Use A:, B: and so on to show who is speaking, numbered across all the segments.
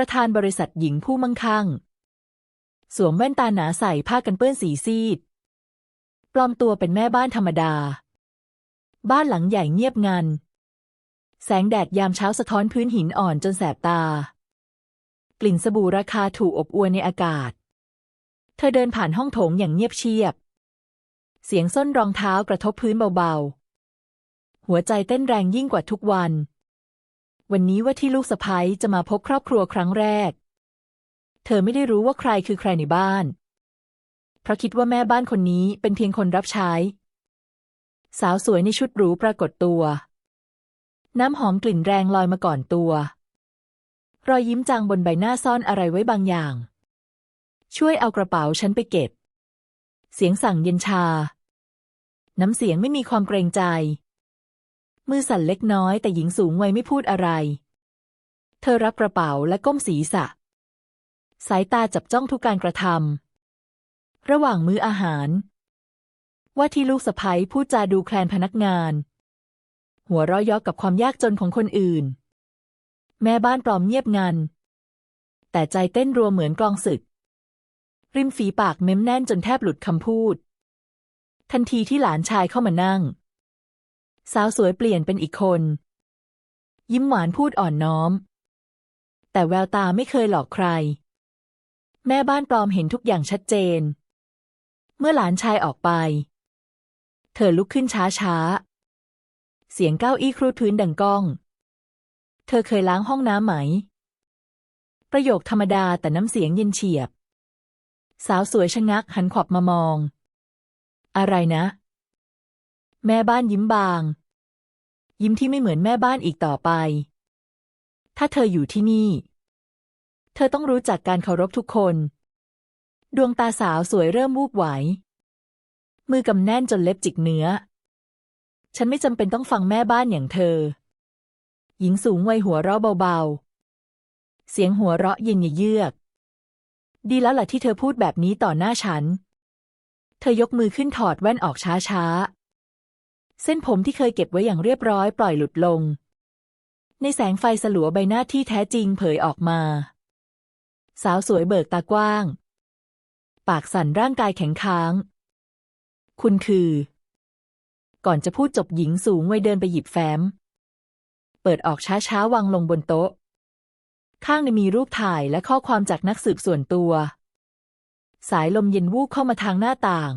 A: ประธานบริษัทหญิงผู้มั่งคั่ง สวมแว่นตาหนาใส่ผ้ากันเปื้อนสีซีด ปลอมตัวเป็นแม่บ้านธรรมดา บ้านหลังใหญ่เงียบงัน แสงแดดยามเช้าสะท้อนพื้นหินอ่อนจนแสบตา กลิ่นสบู่ราคาถูกอบอวนในอากาศ เธอเดินผ่านห้องโถงอย่างเงียบเชียบ เสียงส้นรองเท้ากระทบพื้นเบาๆ หัวใจเต้นแรงยิ่งกว่าทุกวัน วันนี้ว่าที่ลูกสะพ้ยจะมาพบครอบครัวครั้งแรก เธอไม่ได้รู้ว่าใครคือใครในบ้าน เพราะคิดว่าแม่บ้านคนนี้เป็นเพียงคนรับใช้ สาวสวยในชุดหรูปรากฏตัว น้ำหอมกลิ่นแรงลอยมาก่อนตัว รอยยิ้มจางบนใบหน้าซ่อนอะไรไว้บางอย่าง ช่วยเอากระเป๋าฉันไปเก็บ เสียงสั่งเย็นชา น้ำเสียงไม่มีความเกรงใจ มือสั่นเล็กน้อยแต่หญิงสูงวัยไม่พูดอะไร เธอรับกระเป๋าและก้มศีรษะ สายตาจับจ้องทุกการกระทำระหว่างมื้ออาหาร ว่าที่ลูกสะพ้ยพูดจาดูแคลนพนักงาน หัวเราะยาะกับความยากจนของคนอื่น แม่บ้านปลอมเงียบงัน แต่ใจเต้นรัวเหมือนกลองศึก ริมฝีปากเม้มแน่นจนแทบหลุดคำพูด ทันทีที่หลานชายเข้ามานั่ง สาวสวยเปลี่ยนเป็นอีกคน ยิ้มหวานพูดอ่อนน้อม แต่แววตาไม่เคยหลอกใคร แม่บ้านปลอมเห็นทุกอย่างชัดเจน เมื่อหลานชายออกไป เธอลุกขึ้นช้าช้าๆเสียงเก้าอี้ครูดพื้นดังก้อง เธอเคยล้างห้องน้ำไหม ประโยคธรรมดาแต่น้ำเสียงเย็นเฉียบ สาวสวยชะงักหันขวับมามอง อะไรนะ แม่บ้านยิ้มบาง ยิ้มที่ไม่เหมือนแม่บ้านอีกต่อไป ถ้าเธออยู่ที่นี่ เธอต้องรู้จักการเคารพทุกคน ดวงตาสาวสวยเริ่มวูบไหว มือกำแน่นจนเล็บจิกเนื้อ ฉันไม่จำเป็นต้องฟังแม่บ้านอย่างเธอ หญิงสูงวัยหัวเราะเบาๆ เสียงหัวเราะเย็นเยือก ดีแล้วล่ะที่เธอพูดแบบนี้ต่อหน้าฉัน เธอยกมือขึ้นถอดแว่นออกช้าๆ เส้นผมที่เคยเก็บไว้อย่างเรียบร้อยปล่อยหลุดลง ในแสงไฟสลัวใบหน้าที่แท้จริงเผยออกมา สาวสวยเบิกตากว้าง ปากสั่นร่างกายแข็งค้าง คุณคือ ก่อนจะพูดจบหญิงสูงวัยเดินไปหยิบแฟ้ม เปิดออกช้าๆวางลงบนโต๊ะ ข้างในมีรูปถ่ายและข้อความจากนักสืบส่วนตัว สายลมเย็นวูบเข้ามาทางหน้าต่าง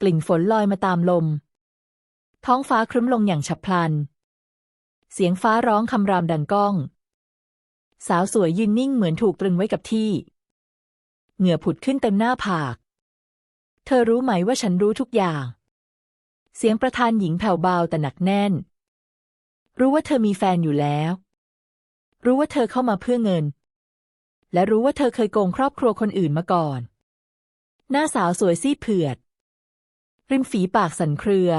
A: กลิ่นฝนลอยมาตามลม ท้องฟ้าครึ้มลงอย่างฉับพลัน เสียงฟ้าร้องคำรามดังก้อง สาวสวยยืนนิ่งเหมือนถูกตรึงไว้กับที่ เหงื่อผุดขึ้นเต็มหน้าผาก เธอรู้ไหมว่าฉันรู้ทุกอย่าง เสียงประธานหญิงแผ่วเบาแต่หนักแน่น รู้ว่าเธอมีแฟนอยู่แล้ว รู้ว่าเธอเข้ามาเพื่อเงิน และรู้ว่าเธอเคยโกงครอบครัวคนอื่นมาก่อน หน้าสาวสวยซีดเผือด ริมฝีปากสันเครือ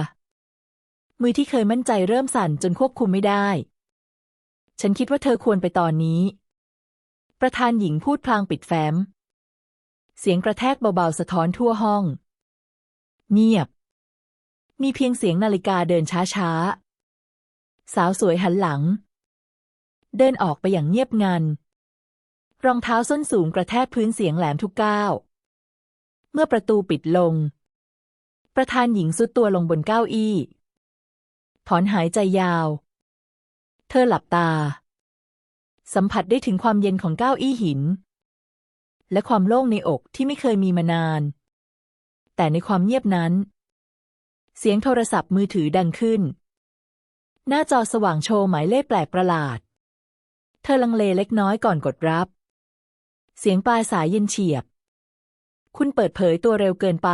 A: มือที่เคยมั่นใจเริ่มสั่นจนควบคุมไม่ได้ ฉันคิดว่าเธอควรไปตอนนี้ ประธานหญิงพูดพลางปิดแฟ้ม เสียงกระแทกเบาๆสะท้อนทั่วห้อง เงียบ มีเพียงเสียงนาฬิกาเดินช้าๆ สาวสวยหันหลัง เดินออกไปอย่างเงียบงัน รองเท้าส้นสูงกระแทกพื้นเสียงแหลมทุกก้าว เมื่อประตูปิดลง ประธานหญิงสุดตัวลงบนเก้าอี้ ถอนหายใจยาว เธอหลับตา สัมผัสได้ถึงความเย็นของเก้าอี้หิน และความโล่งในอกที่ไม่เคยมีมานาน แต่ในความเงียบนั้น เสียงโทรศัพท์มือถือดังขึ้น หน้าจอสว่างโชว์หมายเลขแปลกประหลาด เธอลังเลเล็กน้อยก่อนกดรับ เสียงปลายสายเย็นเฉียบ คุณเปิดเผยตัวเร็วเกินไป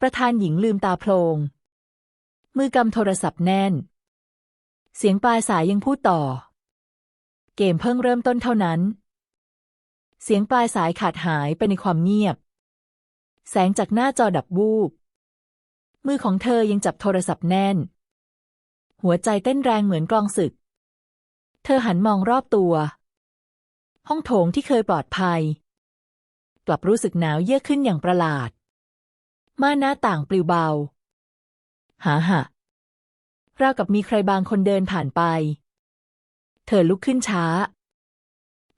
A: ประธานหญิงลืมตาโพลง มือกำโทรศัพท์แน่น เสียงปลายสายยังพูดต่อ เกมเพิ่งเริ่มต้นเท่านั้น เสียงปลายสายขาดหายไปในความเงียบ แสงจากหน้าจอดับวูบ มือของเธอยังจับโทรศัพท์แน่น หัวใจเต้นแรงเหมือนกลองศึก เธอหันมองรอบตัว ห้องโถงที่เคยปลอดภัย กลับรู้สึกหนาวเยือกขึ้นอย่างประหลาดม่านหน้าต่างปลิวเบา หาหะราวกับมีใครบางคนเดินผ่านไป เธอลุกขึ้นช้า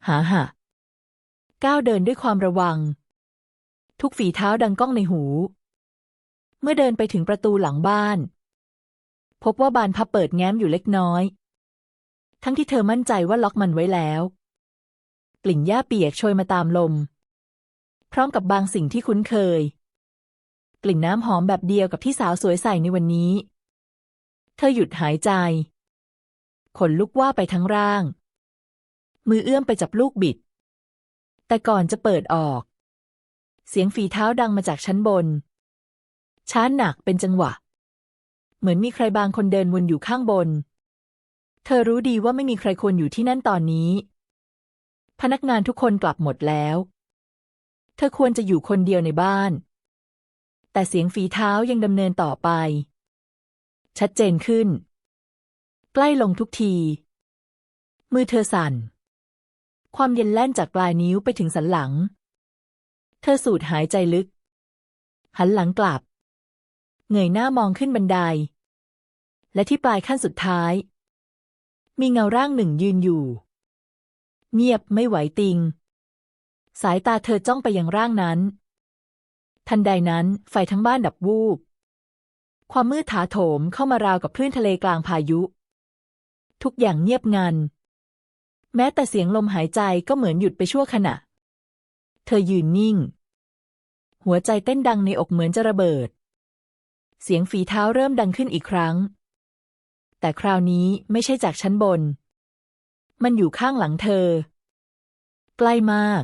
A: หาหะก้าวเดินด้วยความระวัง ทุกฝีเท้าดังก้องในหู เมื่อเดินไปถึงประตูหลังบ้าน พบว่าบานพับเปิดแง้มอยู่เล็กน้อย ทั้งที่เธอมั่นใจว่าล็อกมันไว้แล้ว กลิ่นหญ้าเปียกโชยมาตามลม พร้อมกับบางสิ่งที่คุ้นเคย กลิ่นน้ำหอมแบบเดียวกับที่สาวสวยใส่ในวันนี้ เธอหยุดหายใจ ขนลุกว่าไปทั้งร่าง มือเอื้อมไปจับลูกบิด แต่ก่อนจะเปิดออก เสียงฝีเท้าดังมาจากชั้นบน ช้าหนักเป็นจังหวะ เหมือนมีใครบางคนเดินวนอยู่ข้างบน เธอรู้ดีว่าไม่มีใครควรอยู่ที่นั่นตอนนี้ พนักงานทุกคนกลับหมดแล้ว เธอควรจะอยู่คนเดียวในบ้าน แต่เสียงฝีเท้ายังดำเนินต่อไป ชัดเจนขึ้น ใกล้ลงทุกที มือเธอสั่น ความเย็นแล่นจากปลายนิ้วไปถึงสันหลัง เธอสูดหายใจลึก หันหลังกลับ เงยหน้ามองขึ้นบันได และที่ปลายขั้นสุดท้าย มีเงาร่างหนึ่งยืนอยู่ เงียบไม่ไหวติง สายตาเธอจ้องไปยังร่างนั้น ทันใดนั้นไฟทั้งบ้านดับวูบ ความมืดถาโถมเข้ามาราวกับคลื่นทะเลกลางพายุ ทุกอย่างเงียบงัน แม้แต่เสียงลมหายใจก็เหมือนหยุดไปชั่วขณะ เธอยืนนิ่ง หัวใจเต้นดังในอกเหมือนจะระเบิด เสียงฝีเท้าเริ่มดังขึ้นอีกครั้ง แต่คราวนี้ไม่ใช่จากชั้นบน มันอยู่ข้างหลังเธอ ใกล้มาก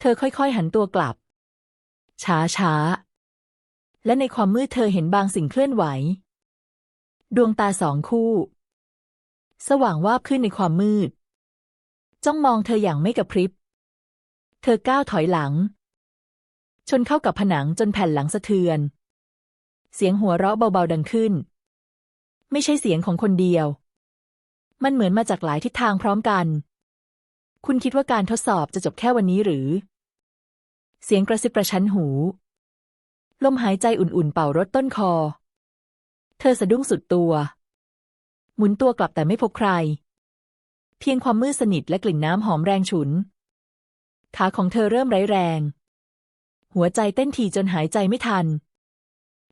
A: เธอค่อยๆหันตัวกลับ ช้าช้า และในความมืดเธอเห็นบางสิ่งเคลื่อนไหว ดวงตาสองคู่ สว่างวาบขึ้นในความมืด จ้องมองเธออย่างไม่กระพริบ เธอก้าวถอยหลัง ชนเข้ากับผนังจนแผ่นหลังสะเทือน เสียงหัวเราะเบาๆดังขึ้น ไม่ใช่เสียงของคนเดียว มันเหมือนมาจากหลายทิศทางพร้อมกัน คุณคิดว่าการทดสอบจะจบแค่วันนี้หรือ เสียงกระซิบประชันหู ลมหายใจอุ่นๆเป่ารถต้นคอ เธอสะดุ้งสุดตัว หมุนตัวกลับแต่ไม่พบใคร เพียงความมืดสนิทและกลิ่นน้ำหอมแรงฉุน ขาของเธอเริ่มไร้แรง หัวใจเต้นถี่จนหายใจไม่ทัน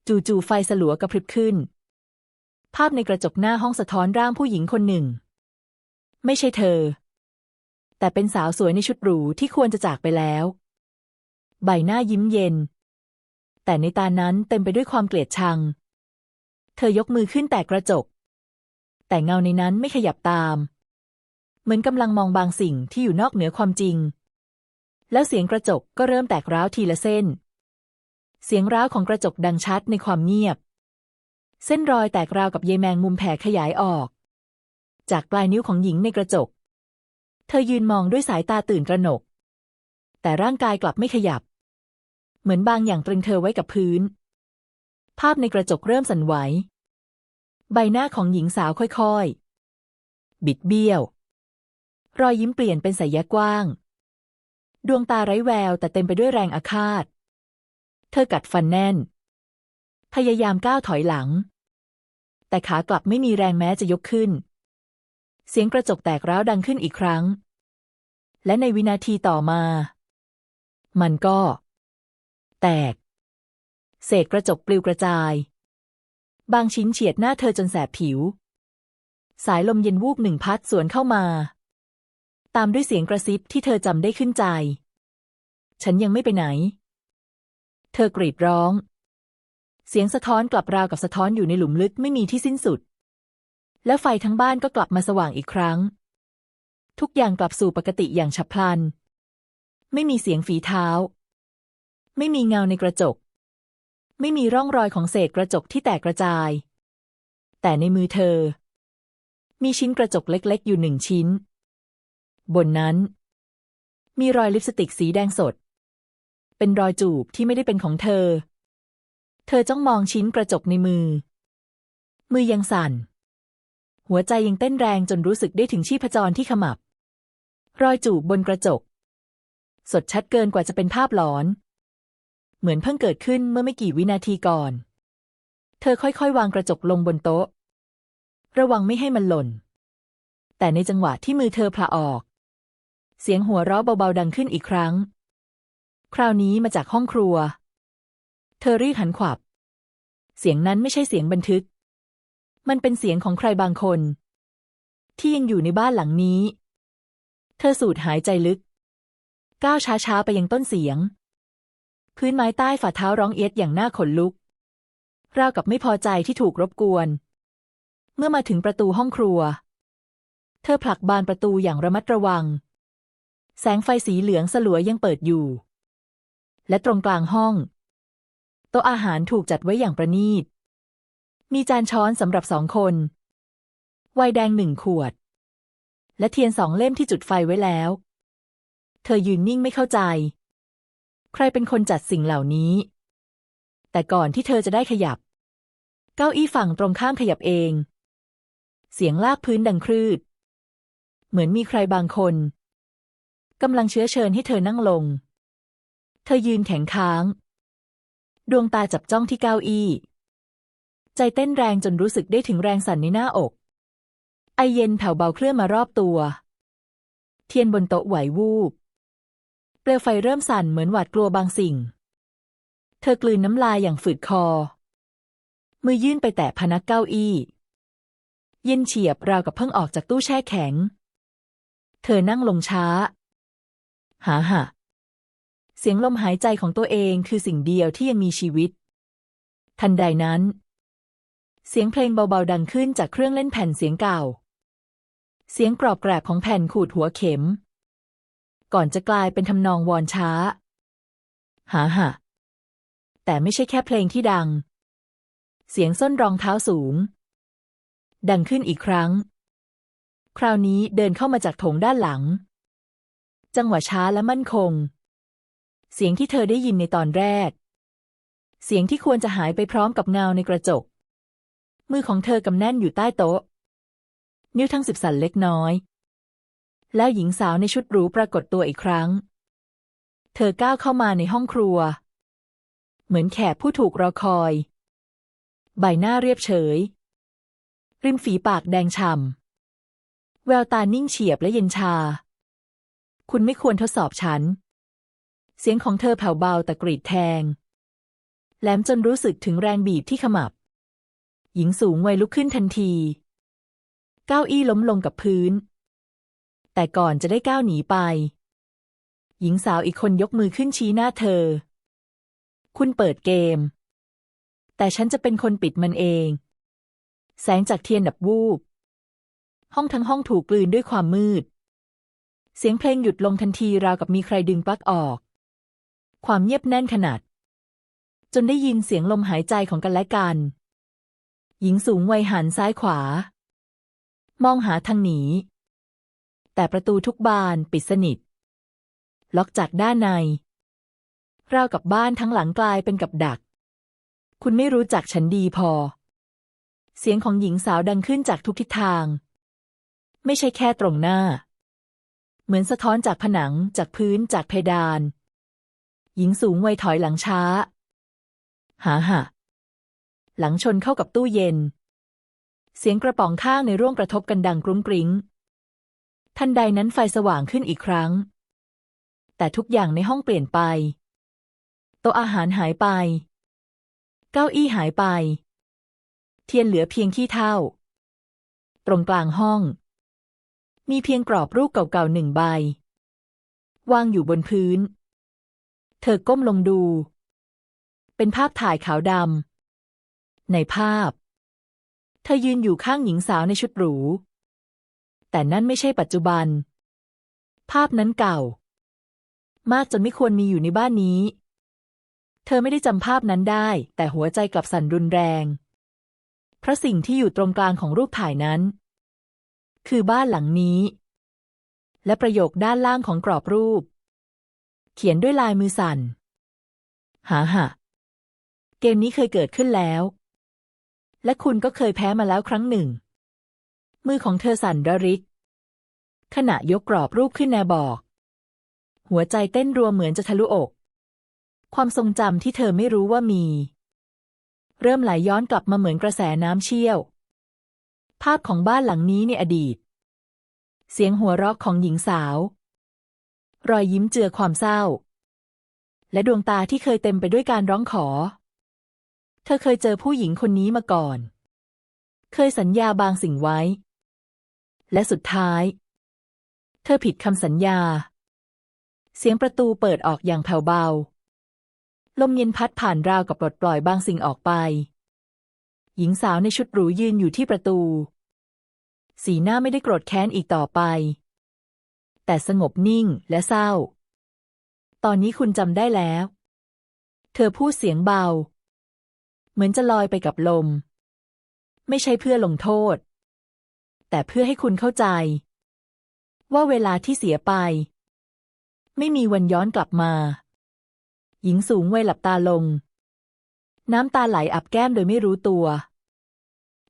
A: จู่ๆไฟสลัวกระพริบขึ้น ภาพในกระจกหน้าห้องสะท้อนร่างผู้หญิงคนหนึ่ง ไม่ใช่เธอ แต่เป็นสาวสวยในชุดหรูที่ควรจะจากไปแล้ว ใบหน้ายิ้มเย็น แต่ในตานั้นเต็มไปด้วยความเกลียดชัง เธอยกมือขึ้นแตะกระจก แต่เงาในนั้นไม่ขยับตาม เหมือนกำลังมองบางสิ่งที่อยู่นอกเหนือความจริง แล้วเสียงกระจกก็เริ่มแตกร้าวทีละเส้น เสียงร้าวของกระจกดังชัดในความเงียบ เส้นรอยแตกราวกับเยแมงมุมแผ่ขยายออก จากปลายนิ้วของหญิงในกระจก เธอยืนมองด้วยสายตาตื่นตระหนกแต่ร่างกายกลับไม่ขยับ เหมือนบางอย่างตรึงเธอไว้กับพื้น ภาพในกระจกเริ่มสั่นไหว ใบหน้าของหญิงสาวค่อยๆ บิดเบี้ยว รอยยิ้มเปลี่ยนเป็นสายแยกว้าง ดวงตาไร้แววแต่เต็มไปด้วยแรงอาฆาต เธอกัดฟันแน่น พยายามก้าวถอยหลัง แต่ขากลับไม่มีแรงแม้จะยกขึ้น เสียงกระจกแตกร้าวดังขึ้นอีกครั้ง และในวินาทีต่อมา มันก็ แตก เศษกระจกปลิวกระจาย บางชิ้นเฉียดหน้าเธอจนแสบผิว สายลมเย็นวูบหนึ่งพัดสวนเข้ามา ตามด้วยเสียงกระซิบที่เธอจำได้ขึ้นใจ ฉันยังไม่ไปไหน เธอกรีดร้อง เสียงสะท้อนกลับราวกับสะท้อนอยู่ในหลุมลึกไม่มีที่สิ้นสุด แล้วไฟทั้งบ้านก็กลับมาสว่างอีกครั้ง ทุกอย่างกลับสู่ปกติอย่างฉับพลัน ไม่มีเสียงฝีเท้า ไม่มีเงาในกระจก ไม่มีร่องรอยของเศษกระจกที่แตกกระจาย แต่ในมือเธอ มีชิ้นกระจกเล็ก ๆ อยู่หนึ่งชิ้น บนนั้น มีรอยลิปสติกสีแดงสด เป็นรอยจูบที่ไม่ได้เป็นของเธอ เธอจ้องมองชิ้นกระจกในมือ มือยังสั่น หัวใจยังเต้นแรงจนรู้สึกได้ถึงชีพจรที่ขมับ รอยจูบบนกระจก สดชัดเกินกว่าจะเป็นภาพหลอน เหมือนเพิ่งเกิดขึ้นเมื่อไม่กี่วินาทีก่อน เธอค่อยๆ วางกระจกลงบนโต๊ะ ระวังไม่ให้มันหล่น แต่ในจังหวะที่มือเธอพลาออก เสียงหัวเราะเบาๆดังขึ้นอีกครั้ง คราวนี้มาจากห้องครัว เธอรีบหันขวับ เสียงนั้นไม่ใช่เสียงบันทึก มันเป็นเสียงของใครบางคน ที่ยังอยู่ในบ้านหลังนี้ เธอสูดหายใจลึก ก้าวช้าๆไปยังต้นเสียง พื้นไม้ใต้ฝ่าเท้าร้องเอียดอย่างน่าขนลุก ราวกับไม่พอใจที่ถูกรบกวน เมื่อมาถึงประตูห้องครัว เธอผลักบานประตูอย่างระมัดระวัง แสงไฟสีเหลืองสลัวยังเปิดอยู่ และตรงกลางห้อง โต๊ะอาหารถูกจัดไว้อย่างประณีต มีจานช้อนสำหรับสองคน ไวน์แดงหนึ่งขวด และเทียนสองเล่มที่จุดไฟไว้แล้ว เธอยืนนิ่งไม่เข้าใจ ใครเป็นคนจัดสิ่งเหล่านี้ แต่ก่อนที่เธอจะได้ขยับ เก้าอี้ฝั่งตรงข้ามขยับเอง เสียงลากพื้นดังครืด เหมือนมีใครบางคนกำลังเชื้อเชิญให้เธอนั่งลง เธอยืนแข็งค้าง ดวงตาจับจ้องที่เก้าอี้ ใจเต้นแรงจนรู้สึกได้ถึงแรงสั่นในหน้าอก ไอเย็นแผ่วเบาเคลื่อนมารอบตัว เทียนบนโต๊ะไหววูบ เปลวไฟเริ่มสั่นเหมือนหวาดกลัวบางสิ่ง เธอกลืนน้ำลายอย่างฝืดคอ มือยื่นไปแตะพนักเก้าอี้ เย็นเฉียบราวกับเพิ่งออกจากตู้แช่แข็ง เธอนั่งลงช้า หาหะเสียงลมหายใจของตัวเองคือสิ่งเดียวที่ยังมีชีวิต ทันใดนั้น เสียงเพลงเบาๆดังขึ้นจากเครื่องเล่นแผ่นเสียงเก่า เสียงกรอบแกรบของแผ่นขูดหัวเข็ม ก่อนจะกลายเป็นทำนองวอนช้าหาหะแต่ไม่ใช่แค่เพลงที่ดัง เสียงส้นรองเท้าสูง ดังขึ้นอีกครั้ง คราวนี้เดินเข้ามาจากโถงด้านหลัง จังหวะช้าและมั่นคง เสียงที่เธอได้ยินในตอนแรก เสียงที่ควรจะหายไปพร้อมกับเงาในกระจก มือของเธอกำแน่นอยู่ใต้โต๊ะ นิ้วทั้งสิบสั่นเล็กน้อย แล้วหญิงสาวในชุดหรูปรากฏตัวอีกครั้ง เธอก้าวเข้ามาในห้องครัว เหมือนแขกผู้ถูกรอคอย ใบหน้าเรียบเฉย ริมฝีปากแดงฉ่ำแววตานิ่งเฉียบและเย็นชา คุณไม่ควรทดสอบฉัน เสียงของเธอแผ่วเบาแต่กรีดแทง แหลมจนรู้สึกถึงแรงบีบที่ขมับ หญิงสูงวัยลุกขึ้นทันที เก้าอี้ล้มลงกับพื้น แต่ก่อนจะได้ก้าวหนีไป หญิงสาวอีกคนยกมือขึ้นชี้หน้าเธอ คุณเปิดเกม แต่ฉันจะเป็นคนปิดมันเอง แสงจากเทียนดับวูบ ห้องทั้งห้องถูกกลืนด้วยความมืด เสียงเพลงหยุดลงทันทีราวกับมีใครดึงปลั๊กออก ความเงียบแน่นขนาด จนได้ยินเสียงลมหายใจของกันและกัน หญิงสูงวัยหันซ้ายขวา มองหาทางหนี แต่ประตูทุกบานปิดสนิท ล็อกจากด้านใน ราวกับบ้านทั้งหลังกลายเป็นกับดัก คุณไม่รู้จักฉันดีพอ เสียงของหญิงสาวดังขึ้นจากทุกทิศทาง ไม่ใช่แค่ตรงหน้า เหมือนสะท้อนจากผนังจากพื้นจากเพดาน หญิงสูงวัยถอยหลังช้า หาหะหลังชนเข้ากับตู้เย็น เสียงกระป๋องข้างในร่วงกระทบกันดังกรุ้งกริ้ง ทันใดนั้นไฟสว่างขึ้นอีกครั้ง แต่ทุกอย่างในห้องเปลี่ยนไป โต๊ะอาหารหายไป เก้าอี้หายไป เทียนเหลือเพียงขี้เท่า ตรงกลางห้อง มีเพียงกรอบรูปเก่าๆหนึ่งใบ วางอยู่บนพื้น เธอก้มลงดู เป็นภาพถ่ายขาวดำในภาพ เธอยืนอยู่ข้างหญิงสาวในชุดหรู แต่นั่นไม่ใช่ปัจจุบัน ภาพนั้นเก่า มากจนไม่ควรมีอยู่ในบ้านนี้ เธอไม่ได้จำภาพนั้นได้ แต่หัวใจกลับสั่นรุนแรง เพราะสิ่งที่อยู่ตรงกลางของรูปถ่ายนั้น คือบ้านหลังนี้ และประโยคด้านล่างของกรอบรูป เขียนด้วยลายมือสั่น หาหะเกมนี้เคยเกิดขึ้นแล้ว และคุณก็เคยแพ้มาแล้วครั้งหนึ่ง มือของเธอสั่นระริก ขณะยกกรอบรูปขึ้นแนบอก หัวใจเต้นรัวเหมือนจะทะลุอก ความทรงจำที่เธอไม่รู้ว่ามี เริ่มไหลย้อนกลับมาเหมือนกระแสน้ำเชี่ยว ภาพของบ้านหลังนี้ในอดีต เสียงหัวเราะของหญิงสาว รอยยิ้มเจือความเศร้า และดวงตาที่เคยเต็มไปด้วยการร้องขอ เธอเคยเจอผู้หญิงคนนี้มาก่อน เคยสัญญาบางสิ่งไว้ และสุดท้าย เธอผิดคำสัญญา เสียงประตูเปิดออกอย่างแผ่วเบา ลมเย็นพัดผ่านราวกับปลดปล่อยบางสิ่งออกไป หญิงสาวในชุดหรูยืนอยู่ที่ประตู สีหน้าไม่ได้โกรธแค้นอีกต่อไป แต่สงบนิ่งและเศร้า ตอนนี้คุณจำได้แล้ว เธอพูดเสียงเบา เหมือนจะลอยไปกับลม ไม่ใช่เพื่อลงโทษ แต่เพื่อให้คุณเข้าใจ ว่าเวลาที่เสียไป ไม่มีวันย้อนกลับมา หญิงสูงวัยหลับตาลง น้ำตาไหลอับแก้มโดยไม่รู้ตัว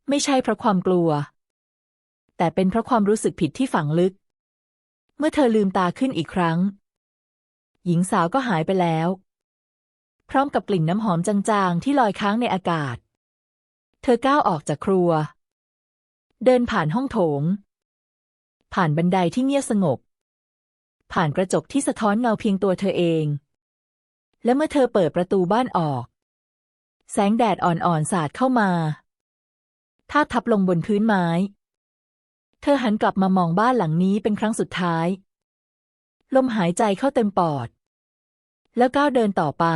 A: ไม่ใช่เพราะความกลัว แต่เป็นเพราะความรู้สึกผิดที่ฝังลึก เมื่อเธอลืมตาขึ้นอีกครั้ง หญิงสาวก็หายไปแล้ว พร้อมกับกลิ่นน้ำหอมจางๆ ที่ลอยค้างในอากาศ เธอก้าวออกจากครัว เดินผ่านห้องโถง ผ่านบันไดที่เงียบสงบ ผ่านกระจกที่สะท้อนเงาเพียงตัวเธอเอง และเมื่อเธอเปิดประตูบ้านออก แสงแดดอ่อนๆสาดเข้ามาทาบทับลงบนพื้นไม้ เธอหันกลับมามองบ้านหลังนี้เป็นครั้งสุดท้าย ลมหายใจเข้าเต็มปอด แล้วก้าวเดินต่อไป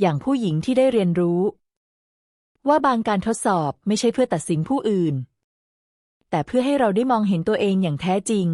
A: อย่างผู้หญิงที่ได้เรียนรู้ ว่าบางการทดสอบไม่ใช่เพื่อตัดสินผู้อื่น แต่เพื่อให้เราได้มองเห็นตัวเองอย่างแท้จริง